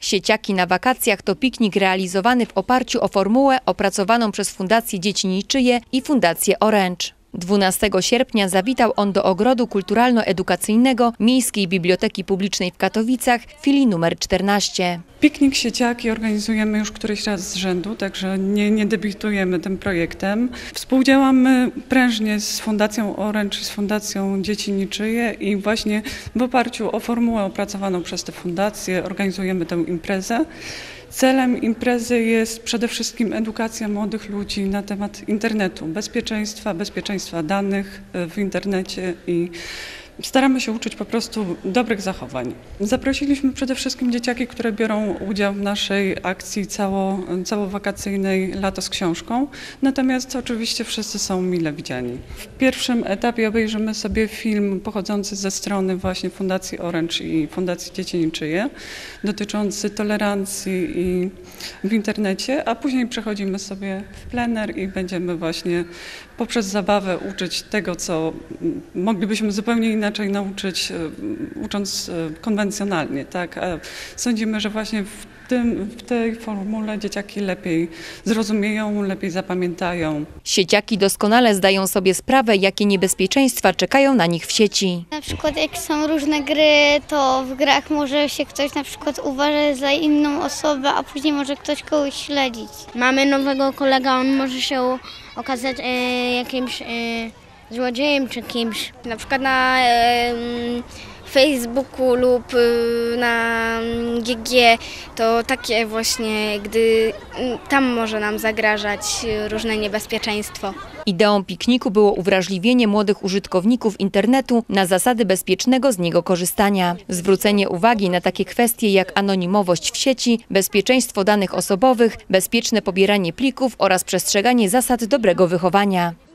Sieciaki na wakacjach to piknik realizowany w oparciu o formułę opracowaną przez Fundację Dzieci Niczyje i Fundację Orange. 12 sierpnia zawitał on do Ogrodu Kulturalno-Edukacyjnego Miejskiej Biblioteki Publicznej w Katowicach, filii numer 14. Piknik sieciaki organizujemy już któryś raz z rzędu, także nie, nie debiutujemy tym projektem. Współdziałamy prężnie z Fundacją Orange z Fundacją Dzieci Niczyje i właśnie w oparciu o formułę opracowaną przez tę fundację organizujemy tę imprezę. Celem imprezy jest przede wszystkim edukacja młodych ludzi na temat internetu, bezpieczeństwa, bezpieczeństwa danych w internecie i staramy się uczyć po prostu dobrych zachowań. Zaprosiliśmy przede wszystkim dzieciaki, które biorą udział w naszej akcji cało, całowakacyjnej Lato z książką, natomiast oczywiście wszyscy są mile widziani. W pierwszym etapie obejrzymy sobie film pochodzący ze strony właśnie Fundacji Orange i Fundacji Dzieci Niczyje, dotyczący tolerancji i w internecie, a później przechodzimy sobie w plener i będziemy właśnie poprzez zabawę uczyć tego, co moglibyśmy zupełnie inaczej nauczyć, e, ucząc e, konwencjonalnie. Tak? Sądzimy, że właśnie w, tym, w tej formule dzieciaki lepiej zrozumieją, lepiej zapamiętają. Sieciaki doskonale zdają sobie sprawę, jakie niebezpieczeństwa czekają na nich w sieci. Na przykład jak są różne gry, to w grach może się ktoś na przykład uważać za inną osobę, a później może ktoś kogoś śledzić. Mamy nowego kolega, on może się okazać e, jakimś e, złodziejem czy kimś. Na przykład na e, mm, Facebooku lub e, na mm, GG to takie właśnie, gdy mm, tam może nam zagrażać e, różne niebezpieczeństwo. Ideą pikniku było uwrażliwienie młodych użytkowników internetu na zasady bezpiecznego z niego korzystania. Zwrócenie uwagi na takie kwestie jak anonimowość w sieci, bezpieczeństwo danych osobowych, bezpieczne pobieranie plików oraz przestrzeganie zasad dobrego wychowania.